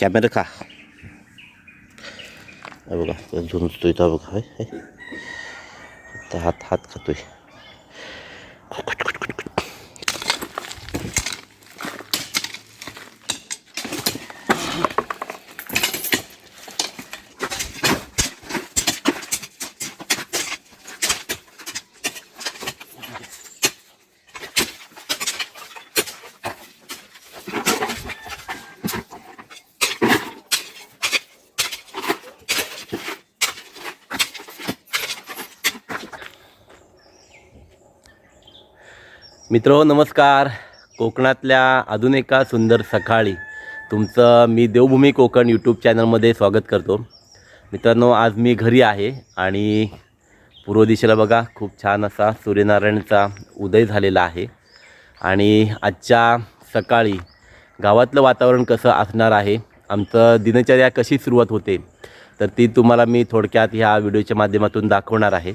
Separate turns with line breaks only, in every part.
Camera खा हे बघा तो झुंजतोय तो बघा हाय, हाय. आता मित्र नमस्कार. कोकणातल्या अजून एका सुंदर सकाळी तुमचं मी देवभूमी कोकण यूट्यूब चॅनलमध्ये स्वागत करतो. मित्रांनो आज मी घरी आहे आणि पूर्व दिशेला बघा खूप छान असा सूर्यनारायणचा उदय झालेला आहे. आणि आजच्या सकाळी गावातलं वातावरण कसं असणार आहे आमचं दिनचर्या कशी सुरुवात होते तर ती तुम्हाला मी थोडक्यात ह्या व्हिडिओच्या माध्यमातून दाखवणार आहे.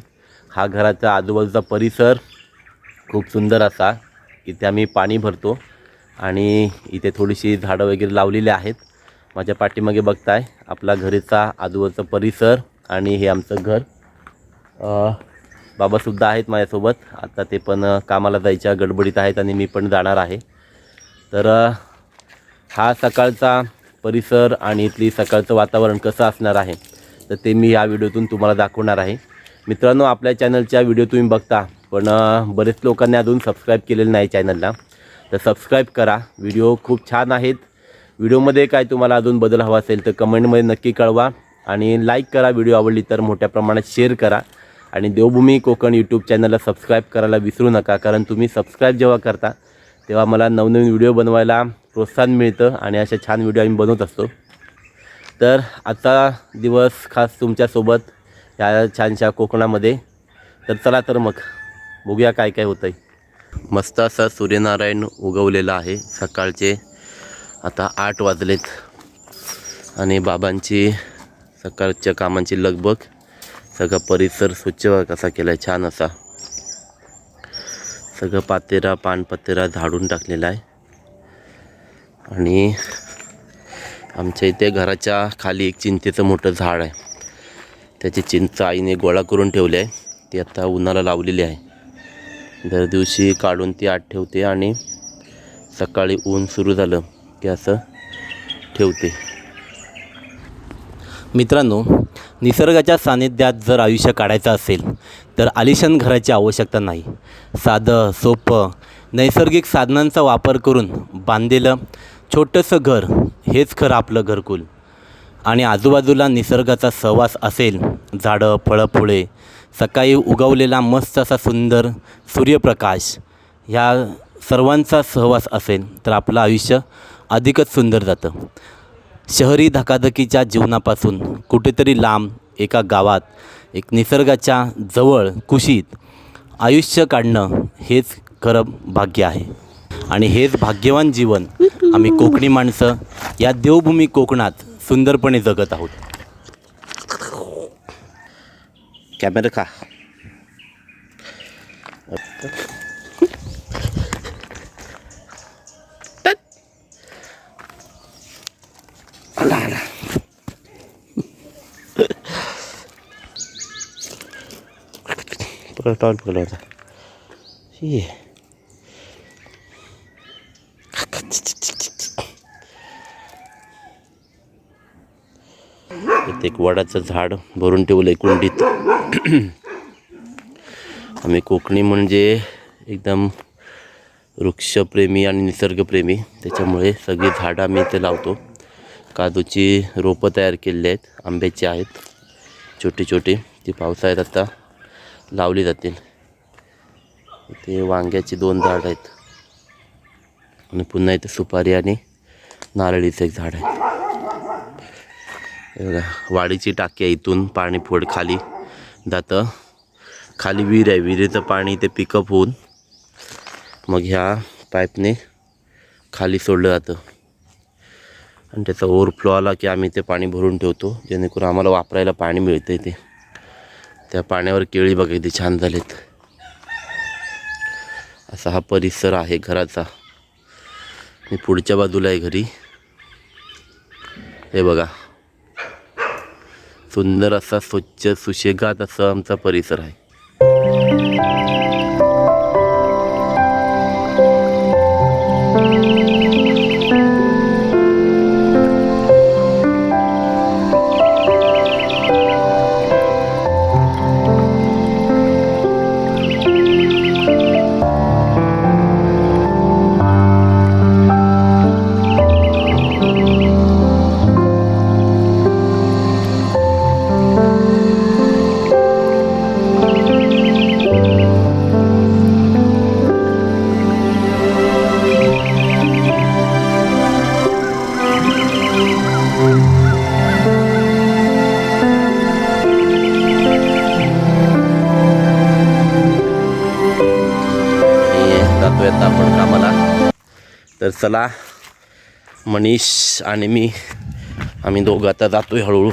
हा घराचा आजूबाजूचा परिसर खूप सुंदर असा इथे आम्ही पाणी भरतो आणि इथे थोडीशी झाडं वगैरे लावलेली आहेत. माझ्या पाठीमागे बघताय आपला घरीचा आजूबाजूचा परिसर आणि हे आमचं घर. बाबासुद्धा आहेत माझ्यासोबत. आता ते पण कामाला जायच्या गडबडीत आहेत आणि मी पण जाणार आहे. तर हा सकाळचा परिसर आणि इथली सकाळचं वातावरण कसं असणार आहे तर ते मी या व्हिडिओतून तुम्हाला दाखवणार आहे. मित्रांनो आपल्या चॅनलच्या व्हिडिओ तुम्ही बघता पण बरेच लोकांनी अजून सबस्क्राईब केलेलं नाही चॅनलला तर सबस्क्राईब करा. व्हिडिओ खूप छान आहेत. व्हिडिओमध्ये काय तुम्हाला अजून बदल हवा असेल तर कमेंटमध्ये नक्की कळवा. आणि लाईक करा व्हिडिओ आवडली तर मोठ्या प्रमाणात शेअर करा. आणि देवभूमी कोकण यूट्यूब चॅनलला सबस्क्राईब करायला विसरू नका. कारण तुम्ही सबस्क्राईब जेव्हा करता तेव्हा मला नवनवीन व्हिडिओ बनवायला प्रोत्साहन मिळतं आणि अशा छान व्हिडिओ आम्ही बनवत असतो. तर आजचा दिवस खास तुमच्यासोबत या छानशा कोकणामध्ये. तर चला तर मग. बघूया काय काय होतं आहे मस्त असा सूर्यनारायण उगवलेला आहे. सकाळचे आता आठ वाजलेत. आणि बाबांची सकाळच्या कामांची लगबग सगळा परिसर स्वच्छ कसा केला आहे छान असा. सगळं पातेरा पानपतेरा झाडून टाकलेला आहे. आणि आमच्या इथे घराच्या खाली एक चिंचेचं मोठं झाड आहे. त्याची चिंच आईने गोळा करून ठेवली आहे. ती आता उन्हाला लावलेली आहे. दर दिवशी काढून ती आत ठेवते आणि सकाळी ऊन सुरू झालं की असं ठेवते. मित्रांनो निसर्गाच्या सानिध्यात जर आयुष्य काढायचं असेल तर आलिशान घराची आवश्यकता नाही. साधं सोपं नैसर्गिक साधनांचा वापर करून बांधलेलं छोटंसं घर हेच खरं आपलं घरकुल. आणि आजूबाजूला निसर्गाचा सहवास असेल झाडं फळं फुळे सकाळी उगवलेला मस्त असा सुंदर सूर्यप्रकाश ह्या सर्वांचा सहवास असेल तर आपलं आयुष्य अधिकच सुंदर जातं. शहरी धकाधकीच्या जीवनापासून कुठेतरी लांब एका गावात एक निसर्गाच्या जवळ कुशीत आयुष्य काढणं हेच खरं भाग्य आहे. आणि हेच भाग्यवान जीवन आम्ही कोकणी माणसं या देवभूमी कोकणात सुंदरपणे जगत आहोत. แกไม่ได้ค่ะตัดอะไรนะปลาตอนปลดเลยนะใช่ इथे एक वडाचं झाड भरून ठेवलं आहे कुंडीत. आम्ही कोकणी म्हणजे एकदम वृक्षप्रेमी आणि निसर्गप्रेमी. त्याच्यामुळे सगळी झाडं आम्ही इथे लावतो. काजूची रोपं तयार केलेली आहेत. आंब्याची आहेत. छोटी छोटी. ती पावसाळ्यात आता लावली जातील. इथे वांग्याची दोन झाडं आहेत. आणि पुन्हा इथे सुपारी आणि नारळीचं एक झाड आहे. वाडीची टाकी आहे इथून पाणी फोड खाली जातं. खाली विहीर आहे विहिरीचं पाणी ते पिकअप होऊन मग ह्या पाईपने खाली सोडलं जातं. आणि त्याचा ओव्हरफ्लो आला की आम्ही ते पाणी भरून ठेवतो. जेणेकरून आम्हाला वापरायला पाणी मिळतं इथे. त्या पाण्यावर केळी बघा इथे छान झालेत. असा हा परिसर आहे घराचा. मी पुढच्या बाजूला आहे घरी. हे बघा सुंदर असा स्वच्छ सुशेगात असा आमचा परिसर आहे. तर चला मनीष आणि मी आम्ही दोघं आता आहे हळूहळू.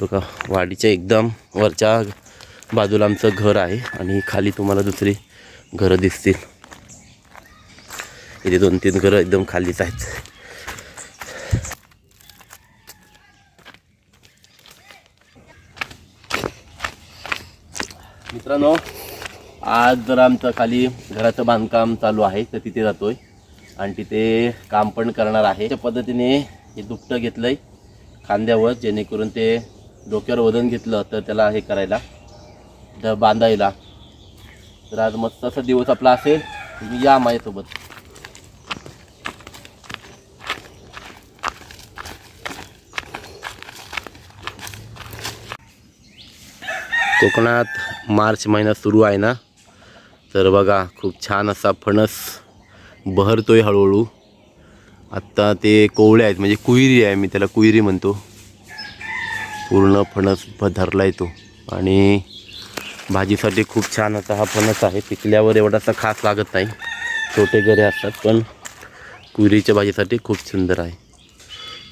बघा वाडीच्या एकदम वरच्या बाजूला आमचं घर आहे आणि खाली तुम्हाला दुसरी घरं दिसतील. इथे दोन तीन घरं एकदम खालीच आहेत. मित्रांनो आज जर आमचं खाली घराचं बांधकाम चालू आहे तर तिथे जातोय. आणि तिथे काम पण करणार आहे. त्या पद्धतीने हे दुपटं घेतलंय खांद्यावर जेणेकरून ते डोक्यावर वजन घेतलं तर त्याला हे करायला तर बांधायला. तर आज मस्त असा दिवस आपला असेल. तुम्ही या माझ्यासोबत. कोकणात मार्च महिना सुरू आहे ना? तर बघा खूप छान असा फणस बहरतोय हळूहळू. आत्ता ते कोवळे आहेत म्हणजे कुहिरी आहे मी त्याला कुहिरी म्हणतो. पूर्ण फणस धरला धरला तो. आणि भाजीसाठी खूप छान असा हा फणस आहे. पिकल्यावर एवढासा खास लागत नाही. छोटे घरे असतात पण कुहिरीच्या भाजीसाठी खूप सुंदर आहे.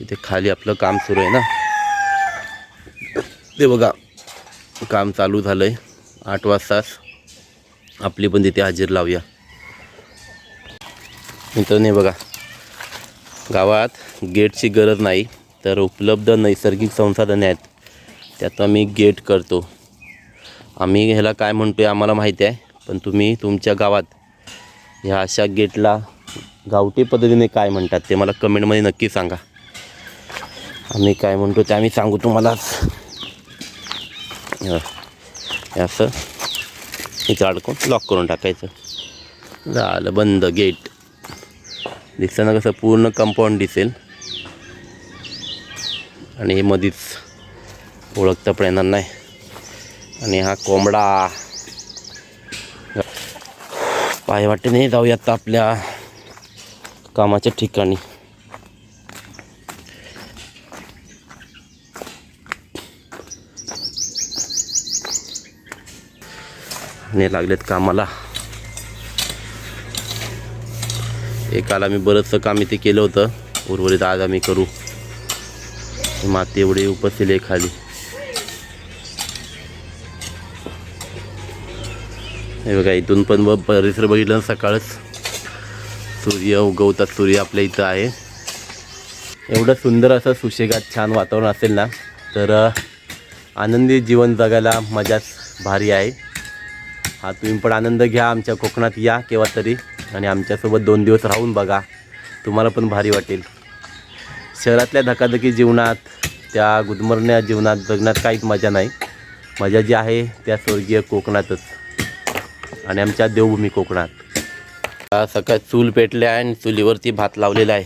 इथे खाली आपलं काम सुरू आहे ना. ते बघा काम चालू झालं आहे आठ वाजताच आपली पण तिथे हजेर लावूया. मित्रांनो बघा. गावात गेटची गरज नाही तर उपलब्ध नैसर्गिक संसाधने आहेत. त्यात आम्ही गेट करतो. आम्ही ह्याला काय म्हणतो आहे आम्हाला माहिती आहे पण तुम्ही तुमच्या गावात ह्या अशा गेटला गावठी पद्धतीने काय म्हणतात ते मला कमेंटमध्ये नक्की सांगा. आम्ही काय म्हणतो ते आम्ही सांगू तुम्हाला. असं. इथं अडकून लॉक करून टाकायचं. झालं बंद गेट. दिसताना कसं पूर्ण कंपाऊंड दिसेल. आणि हे मधीच ओळखता पण येणार नाही. आणि हा कोंबडा. पाय वाटेने जाऊया आता आपल्या कामाच्या ठिकाणी. आणि लागलेत कामाला. एकाला मी बरंचसं काम इथे केलं होतं. उर्वरित आज आम्ही करू. माती एवढी उपसतील आहे खाली. हे बघा इथून पण ब परिसर बघितलं सकाळच. सूर्य उगवतात सूर्य आपल्या इथं आहे. एवढं सुंदर असं सुशेगात छान वातावरण असेल ना तर आनंदी जीवन जगायला मजाच भारी आहे. हा तुम्ही पण आनंद घ्या आमच्या कोकणात या केव्हा तरी. आणि आमच्यासोबत दोन दिवस राहून बघा. तुम्हाला पण भारी वाटेल. शहरातल्या धकाधकी जीवनात त्या गुदमरण्या जीवनात जगण्यात काहीच मजा नाही. मजा जी आहे त्या स्वर्गीय कोकणातच. आणि आमच्या देवभूमी कोकणात. सकाळ चूल पेटल्या आहे आणि चुलीवरती भात लावलेला आहे.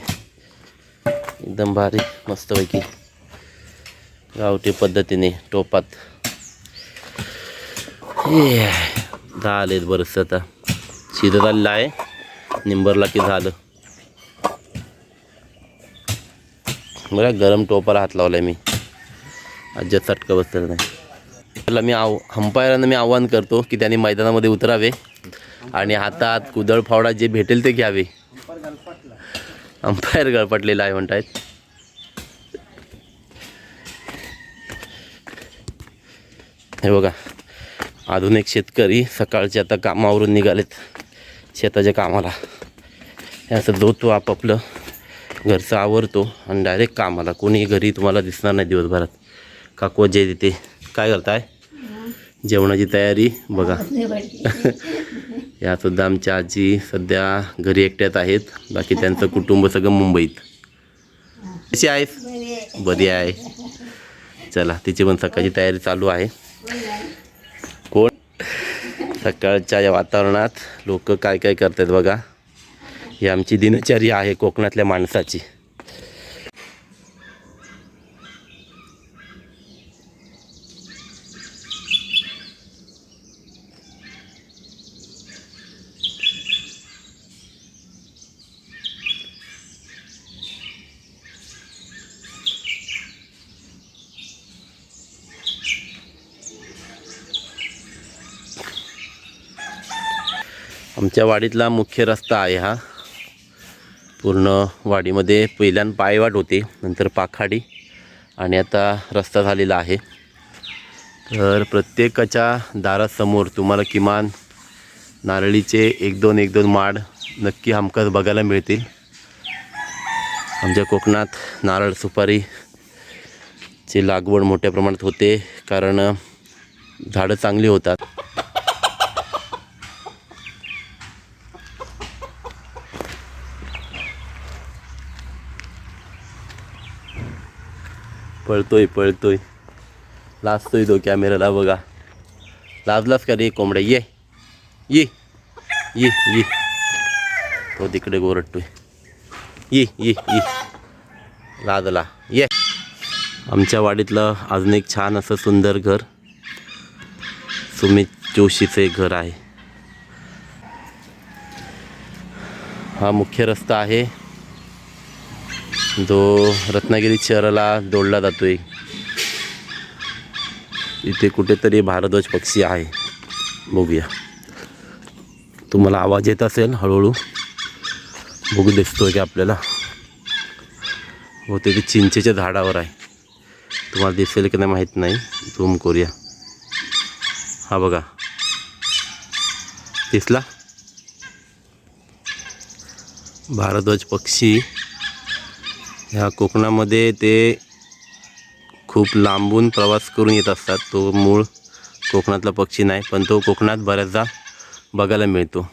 एकदम भारी मस्तपैकी. गावठी पद्धतीने टोपात. झालेत बरंच आता. शिजत आलेलं आहे. निंबरला की झालं. बघा गरम टोपाला हात लावलाय मी. अजिबात चटकं बसलेलं नाही. त्याला मी आव अंपायरांना मी आव्हान करतो की त्यांनी मैदानामध्ये उतरावे आणि हातात कुदळ फावडा जे भेटेल ते घ्यावे. अंपायर गळपटलेला आहे म्हणतायत. हे बघा आधुनिक शेतकरी सकाळचे आता कामावरून निघालेत. शेताच्या कामाला. असं जोतो आपापलं घरचं आवरतो आणि डायरेक्ट कामाला. कोणी घरी तुम्हाला दिसणार नाही दिवसभरात. काकू जे तिथे. काय करताय? जेवणाची तयारी बघा. या सुद्धा आमच्या आजी सध्या घरी एकट्यात आहेत. बाकी त्यांचं कुटुंब सगळं मुंबईत. कशी आहेस? बरी आहे. चला तिची पण सकाळची तयारी चालू आहे. सकाळच्या या वातावरणात लोक काय काय करतात बघा? ही आमची दिनचर्या आहे कोकणातल्या माणसाची. आमच्या वाडीतला मुख्य रस्ता आहे हा. पूर्ण वाडीमध्ये पहिल्यान पायवाट होती नंतर पाखाडी आणि आता रस्ता झालेला आहे. तर प्रत्येकाच्या दारासमोर तुम्हाला किमान नारळीचे एक दोन एक दोन माड नक्की हमखास बघायला मिळतील. आमच्या कोकणात नारळ सुपारी ची लागवड मोठ्या प्रमाणात होते कारण झाडं चांगली होतात. पळतोय पळतोय. लाजतोय तो कॅमेऱ्याला बघा. लाजलास का रे कोंबड्या? ये. ये. ये ये. तो तिकडे गोरटतोय. ये ये ये. लाजला. ये. आमच्या वाडीतलं अजून एक छान असं सुंदर घर. सुमित जोशीचं एक घर आहे. हा मुख्य रस्ता आहे. जो रत्नागिरी शहराला जोडला जातोय इथे कुठेतरी भारद्वाज पक्षी आहे. बघूया. तुम्हाला आवाज येत असेल हळूहळू? बघू दिसतोय की आपल्याला. हो ते चिंचेच्या झाडावर आहे. तुम्हाला दिसेल की नाही माहीत नाही. झूम करूया. हा बघा. दिसला? भारद्वाज पक्षी ह्या कोकणामध्ये ते खूप लांबून प्रवास करून येत असतात. तो मूळ कोकणातला पक्षी नाही पण तो कोकणात बऱ्याचदा बघायला मिळतो.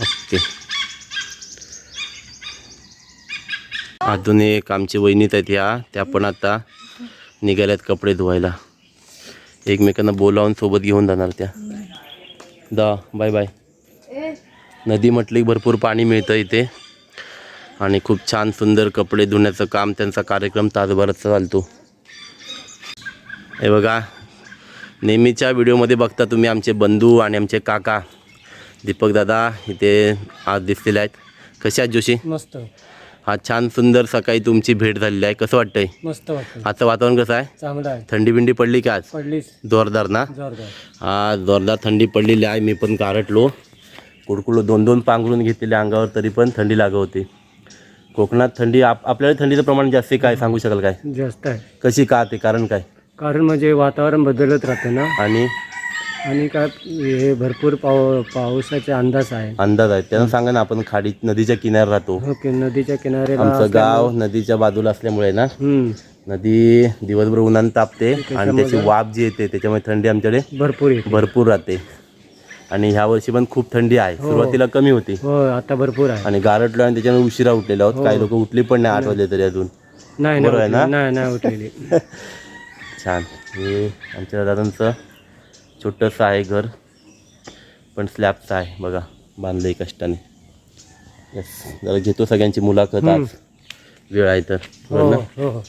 ओके. अजून एक आमची वहिनीत आहेत ह्या त्या पण आता निघाल्यात कपडे धुवायला. एकमेकांना बोलावून सोबत घेऊन जाणार त्या. दा बाय बाय. नदी म्हटली भरपूर पाणी मिळतं इथे. आणि खूप छान सुंदर कपडे धुण्याचं काम त्यांचा कार्यक्रम तासभरात चालतो. हे बघा नेहमीच्या व्हिडिओमध्ये बघता तुम्ही आमचे बंधू आणि आमचे काका. दीपक दादा इथे आज दिसलेले आहेत. कसे आहेत जोशी?
मस्त.
हा छान सुंदर सकाळी तुमची भेट झालेली आहे. कसं वाटतंय?
मस्त
आजचं वातावरण कसं आहे?
चांगलं आहे.
थंडी बिंडी पडली का आज?
पडलीच.
जोरदार ना?
जोरदार.
हा जोरदार थंडी पडलेली आहे. मी पण गारटलो. कुडकुडलो दोन दोन पांघरून घेतलेल्या अंगावर तरी पण थंडी लागत होती. कोकणात थंडी आप आपल्याला थंडीचं प्रमाण जास्त आहे काय? सांगू शकाल काय?
जास्त आहे.
कशी का ते? कारण काय?
कारण म्हणजे वातावरण बदलत राहतं ना.
आणि?
आणि काय हे भरपूर पाव पावसाचे अंदाज आहे.
अंदाज आहे. त्यांना सांगा ना आपण खाडी नदीच्या किनाऱ्यावर राहतो.
ओके नदीच्या किनाऱ्याला
आमचं गाव नदीच्या बाजूला असल्यामुळे ना नदी दिवसभर उन्हानं तापते आणि त्याची वाफ जी येते त्याच्यामुळे थंडी आमच्याकडे
भरपूर येते.
भरपूर राहते. आणि ह्या वर्षी पण खूप थंडी आहे. सुरुवातीला कमी होती.
हो आता भरपूर आहे.
आणि गारटलो आणि त्याच्यामुळे उशिरा उठलेलो आहोत. काही लोक उठली पण नाही आठ वाजले तरी अजून.
नाही
बरोबर आहे ना?
नाही नाही उठलेली.
छान. हे आमच्या दादांचं छोटंसं आहे घर पण स्लॅबचं आहे बघा बांधलंय कष्टाने. यस जरा घेतो सगळ्यांची मुलाखत आज. वेळ आहे तर.
हो
बरं ना?
हो हो.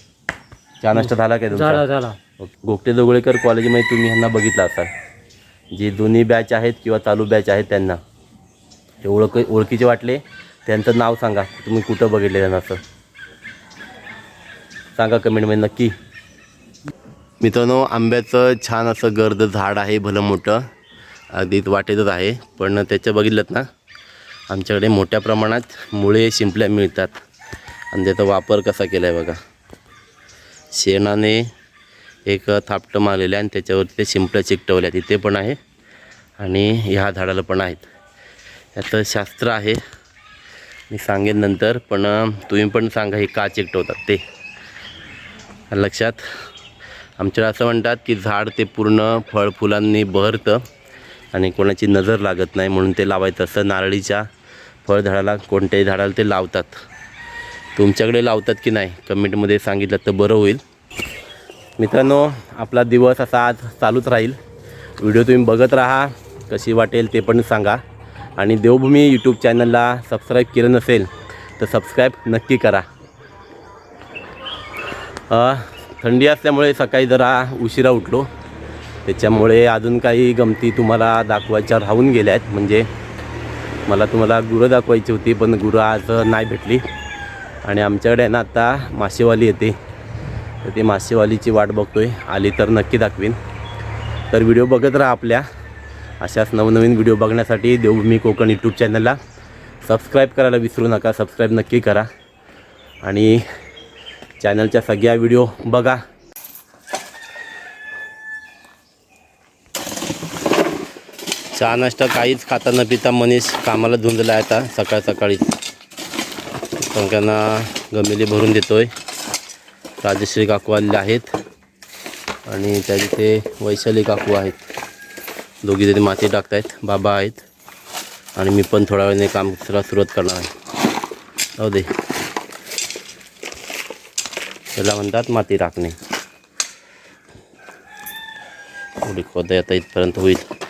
चहा नाश्ता झाला काय तुमचा?
झाला झाला.
ओके. गोगटे जोगळेकर कॉलेजमध्ये तुम्ही ह्यांना बघितलं असाल. जे दोन्ही बॅच आहेत किंवा चालू बॅच आहेत त्यांना. हे ओळख ओळखीचे वाटले. त्यांचं नाव सांगा. तुम्ही कुठं बघितले त्यांना असं सांगा कमेंटमध्ये नक्की. मित्रांनो आंब्याचं छान असं गर्द झाड आहे भलं मोठं. अगदी वाटेतच आहे पण त्याच्या बघितलं ना? आमच्याकडे मोठ्या प्रमाणात मुळे शिंपल्या मिळतात. आणि त्याचा वापर कसा केला आहे बघा. शेणाने एक थापटं मारलेलं आहे आणि त्याच्यावरती ते शिंपल्या चिकटवल्या तिथे पण आहे आणि ह्या झाडाला पण आहेत. याचं शास्त्र आहे. मी सांगेन नंतर पण तुम्ही पण सांगा हे का चिकटवतात ते. लक्षात. आमच्याकडे असं म्हणतात की झाड ते पूर्ण फळ फुलांनी बहरतं आणि कोणाची नजर लागत नाही म्हणून ते लावायचं. असतं नारळीच्या फळझाडाला कोणत्याही झाडाला ते लावतात. तुमच्याकडे लावतात की नाही? कमेंटमध्ये सांगितलं तर बरं होईल. मित्रांनो आपला दिवस असा आज चालूच राहील. व्हिडिओ तुम्ही बघत राहा कशी वाटेल ते पण सांगा. आणि देवभूमी यूट्यूब चॅनलला सबस्क्राईब केलं नसेल तर सबस्क्राईब नक्की करा. थंडी असल्यामुळे सकाळी जरा उशिरा उठलो. त्याच्यामुळे अजून काही गमती तुम्हाला दाखवायच्या राहून गेल्या आहेत. म्हणजे मला तुम्हाला गुरं दाखवायची होती पण गुरं आज नाही भेटली. आणि आमच्याकडे आहे ना आता मासेवाली येते. तर ती मासेवालीची वाट बघतोय. आली तर नक्की दाखवीन. तर व्हिडिओ बघत राहा आपल्या. अशाच नवनवीन व्हिडिओ बघण्यासाठी देवभूमी कोकण यूट्यूब चॅनलला सबस्क्राईब करायला विसरू नका. सबस्क्राईब नक्की करा. आणि चॅनलच्या सगळ्या व्हिडिओ बघा. चहा नाश्ता काहीच खाता न पिता मनीष कामाला धुंदला आहे आता सकाळ सकाळी त्यांना गमेली भरून देतोय. राजश्री काकू आलेले आहेत. आणि त्या तिथे वैशाली काकू आहेत. दोघी तिथे माती टाकतायत बाबा आहेत. आणि मी पण थोड्या वेळाने काम करायला सुरुवात करणार आहे. जाऊ दे. त्याला म्हणतात माती टाकणे. थोडी खोदाई आता इथपर्यंत होईल.